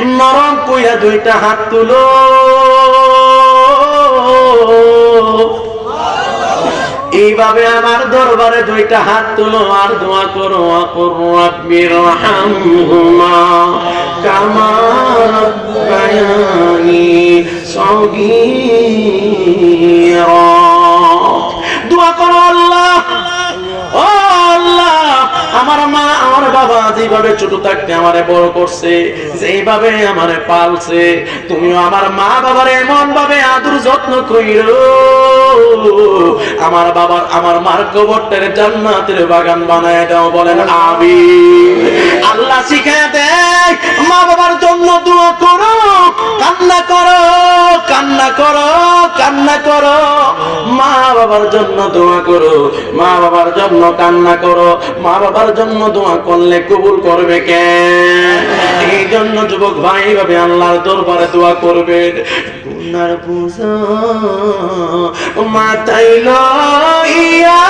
নরম কইরা দুইটা হাত তুলো। এইভাবে আমার দরবারে দুইটা হাত তুলো আর দোয়া করো আপর রাব্বির রহমহুমা। কামা সগীরা। আমার বাবা যেভাবে ছোট থাকতে আমারে বড় করছে, যেভাবে আমারে পালছে, তুমিও আমার মা বাবার এমন ভাবে আদর যত্ন কইরো। আমার বাবার, আমার মার কবরটারে জান্নাতের বাগান বানায় দাও, বলেন আমিন। আল্লাহ শিখায় দেয় মা বাবার জন্য দোয়া করো, কান্না করো কান্না করো কান্না করো। মা বাবার জন্য দোয়া করো, মা বাবার জন্য কান্না করো, মা বাবার জন্য দোয়া করলে কবুল করবে কে? এই জন্য যুবক ভাই ভাবে আল্লাহর দরবারে দোয়া করবেন গুনার পূজা মাথায় লইয়া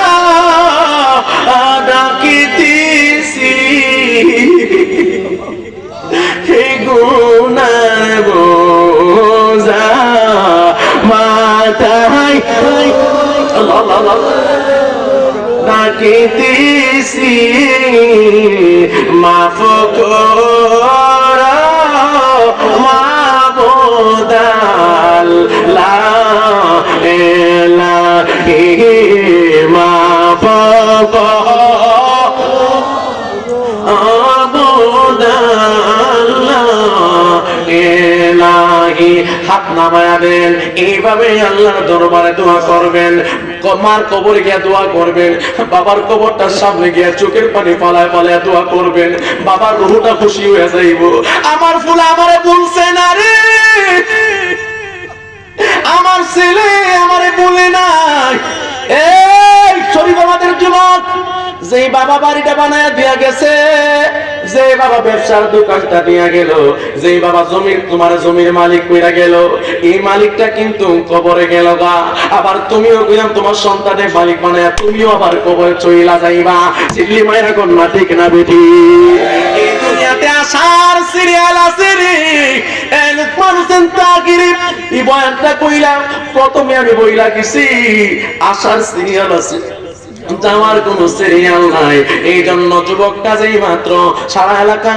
আল্লাহ। ডাকিতেছি মাফ কর মাবদাল লা হাত নামায়া দেন এইভাবে আল্লাহর দরবারে দোয়া করবেন। মার কবরে গিয়ে দোয়া করবেন। বাবার কবরটার সামনে গিয়ে চোখের পানি পালায় পালায় দোয়া করবেন। বাবার রুহুটা খুশি হয়ে যাইব। আমার ফুল আমারে বলছে না রে। আমার ছেলে আমারে বলে নাই। এই শরীফ আমাদের যুবক যে বাবা বাড়িটা বানায় দিয়া গেছে যে বাবা ব্যবসার দোকানটা দিয়া গেল যে বাবা জমির তোমার জমির মালিক কইরা গেল, এই মালিকটা কিন্তু কবরে গেল গা। আবার তুমিও কইলাম, তোমার সন্তানের মালিক বানায় তুমিও আবার কবরে চইলা যাইবা। চিল্লি মায়ের কন্যা ঠিক না বেটি এই দুনিয়াতে আসার সিরিয়াল বয়ানটা কইলাম, প্রথমে আমি বইলা গেছি, আসার সিরিয়াল আছে। যাওয়ার কোন সিরিয়াল নাই। এই জন্য যুবকটা যেই মাত্র সারা এলাকা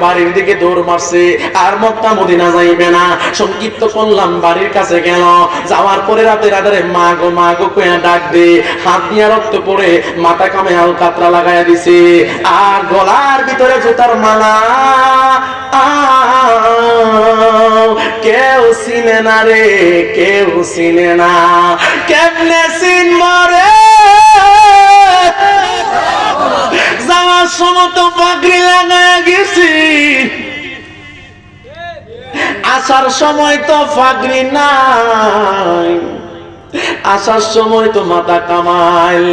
বাড়ির দিকে দৌড় মারছে, আর মক্কা মদিনা যাইবে না। সংক্ষিপ্ত করলাম, বাড়ির কাছে গেল। যাওয়ার পরে রাতে রাতে মা গো মা গো ডাক দে। হাত দিয়া রক্ত মাথা কামে আল কাতরা লাগাইয়া দিছে। আর গলার ভিতরে জুতার মালা। কেউ চিনে না রে, কেউ চিনে না। কেমনে চিনব রে? তো পাগড়ি গেছি। আসার সময় তো পাগড়ি নাই। আসার সময় তো মাথা কামাইল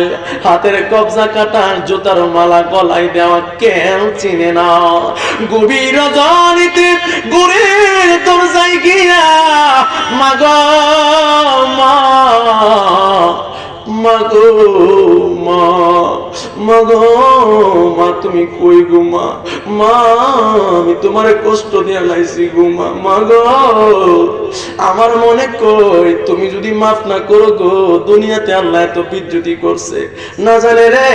হাতের কবজা কাটা জুতার মালা গলায় দেওয়া কেউ চিনে না গভীর রজনীতে গুড়ের দরজায় গিয়া, মাগ, মা, মাগো, মা। মা তুমি কই গো মা? মা, আমি তোমার কষ্ট দিয়া লাইছি গো মা। গো, আমার মনে কই, তুমি যদি মাফ না করো গো, দুনিয়াতে আল্লাহ এত বিদ্যুতি করছে। না জানে রে,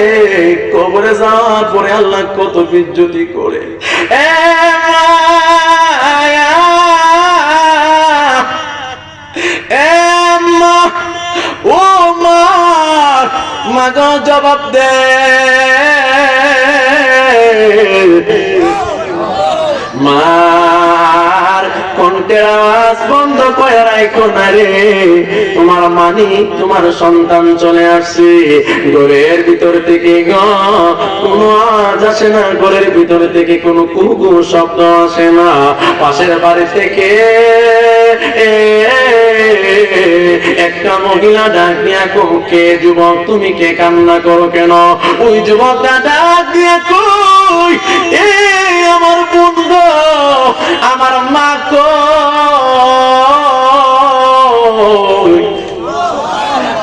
কবরে যাওয়ার পরে আল্লাহ কত বিদ্যুতি করে। এ মায়া জবাব দে। মার কণ্ঠের আওয়াজ বন্ধ করে রাখো না রে। তোমার মানি তোমার সন্তান চলে আসছে। ঘরের ভিতর থেকে গ কোনো আসে না। ঘরের ভিতর থেকে কোনো কুকু শব্দ আসে না। পাশের বাড়ি থেকে এ, একটা মহিলা ডাক দিয়া কো, কে যুবক, তুমি কে কান্না করো কেন? ওই যুবকটা ডাক দিয়া কই, এ আমার বন্ধু, আমার মা কই?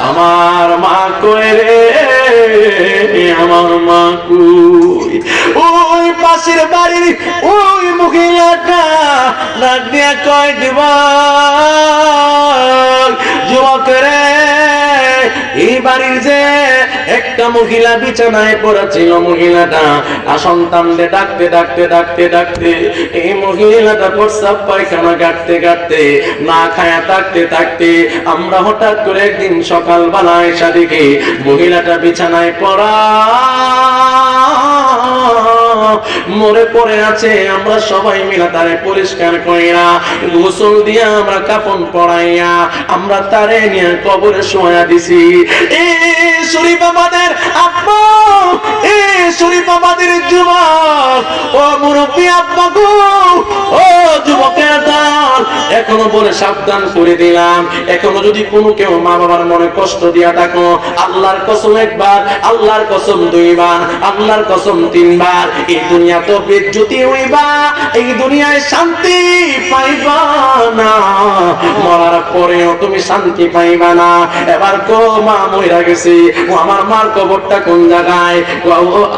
আমার মা কই রে? আমার মা কই? ওই পাশের বাড়ির ওই মহিলাটা ডাক দিয়া কয়, যুবক বাড়ির যে একটা মহিলা বিছানায় মহিলাটা সন্তানদের ডাকতে ডাকতে ডাকতে ডাকতে, এই মহিলাটা প্রস্তাব পায়খানা কাটতে কাটতে না খায়া থাকতে থাকতে, আমরা হঠাৎ করে একদিন সকালবেলায় সাদিকে মহিলাটা বিছানায় পড়া মরে পড়ে আছে, আমরা সবাই মিলা তারে পরিষ্কার করিয়া গোসল দিয়া আমরা কাপন পড়াইয়া আমরা তারে নিয়ে কবরে শোয়া দিছি। এ শরীফ আমাদের আব্বা, এ শরীফ আমাদের যুবক ও মুরব্বী আব্বা গো, ও এখনও বলে সাবধান করে দিলাম। এখনও যদি কোনো কেউ মা বাবার মনে কষ্ট দিয়া থাকো আল্লাহর কসম একবার আল্লাহর কসম দুইবার আল্লাহর কসম তিনবার এই দুনিয়া তো বেজ্জতি হইবা এই দুনিয়ায় শান্তি পাইবা না। মরার পরেও তুমি শান্তি পাইবা না। এবার কো মা মইরা গেছে। ও আমার মার কবরটা কোন জায়গায়? ও,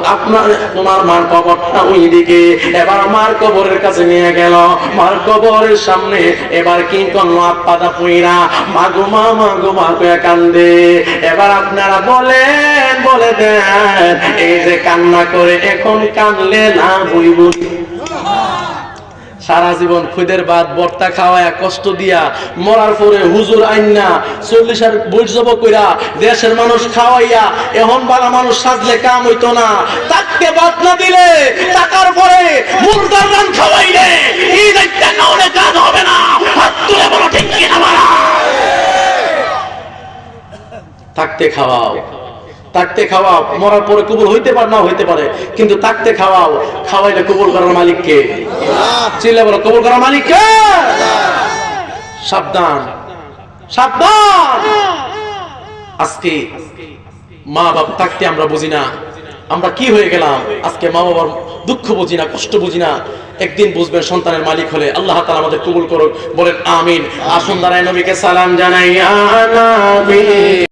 আপনার তোমার মার কবরটা ওই দিকে এবার মার কবরের কাছে নিয়ে গেল। মার কবরের সামনে এবার কি করল মা কয়ে কান্দে। এবার আপনারা বলেন, বলে দেন, এই যে কান্না করে এখন কান্দলে না। বই সারা জীবন খুদের বাদ, বর্তা খাওয়ায়া, কষ্ট দিয়া, মরার পরে হুজুর আইনা চল্লিশ আর বৈজব কইরা দেশের মানুষ খাওয়াইয়া, এখন বালা মানুষ সাজলে কাম হইতো না। তাকে বাদ না দিলে টাকার পরে মুর্দার রান খাওয়াইলে এই দায়িত্ব কাউনে কাজ হবে না। হাত তুলে বলো, ঠিক থাকতে খাওয়াও। থাকতে খাওয়াও, মরার পরে কবুল হইতে পারে না হইতে পারে, কিন্তু থাকতে খাওয়াও, খাওয়াইলে কবুল করার মালিক কে? চিল্লা বলো, কবুল করার মালিক কে? সাবধান সাবধান। আজকে মা বাপ থাকতে আমরা বুঝি না। আমরা কি হয়ে গেলাম? আজকে মা বাবার দুঃখ বুঝি না, কষ্ট বুঝি না। একদিন বুঝবেন সন্তানের মালিক হলে আল্লাহ তাআলা আমাদের কবুল করুক, বলেন আমিন। আসুন দাঁড়ায় নবীকে সালাম জানাই